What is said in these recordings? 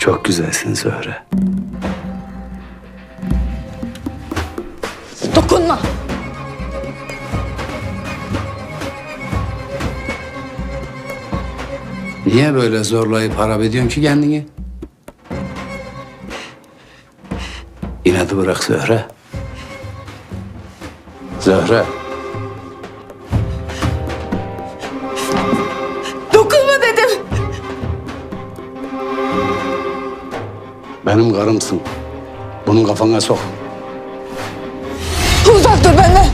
Çok güzelsin Zöhre. Dokunma. Niye böyle zorlayıp harap ediyorsun ki kendini? İnadı bırak Zöhre. Zöhre. Benim karımsın. Bunun kafana sok. Uzak dur benden.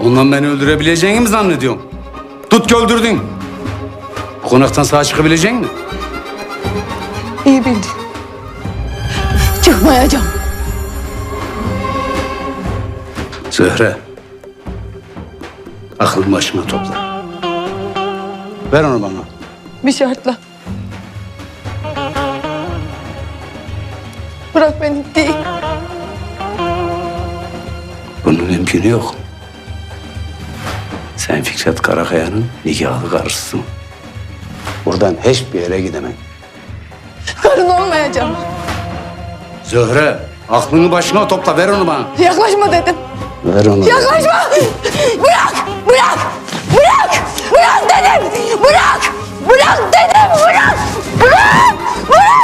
Ondan beni öldürebileceğini mi zannediyorsun? Tut ki öldürdün. Bu konaktan sağ çıkabilecek mi? İyi bildin. Çıkmayacağım. Zöhre. Aklını başına topla. Ver onu bana. Bir şartla. Bırak beni değil. Bunun mümkünü yok. Sen Fikret Karakaya'nın nikahlı karısısın. Buradan hiçbir yere gidemem. Karın olmayacağım. Zöhre, aklını başına topla. Ver onu bana. Yaklaşma dedim. Ver onu. Yaklaşma.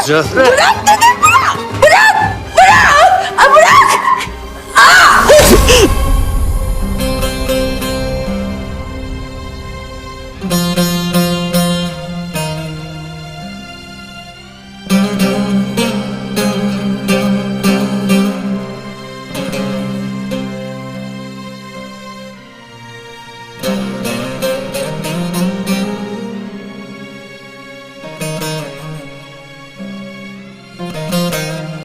Zehra. Bırak dedim bırak. Bırak. Bırak. Aa, bırak. Aa.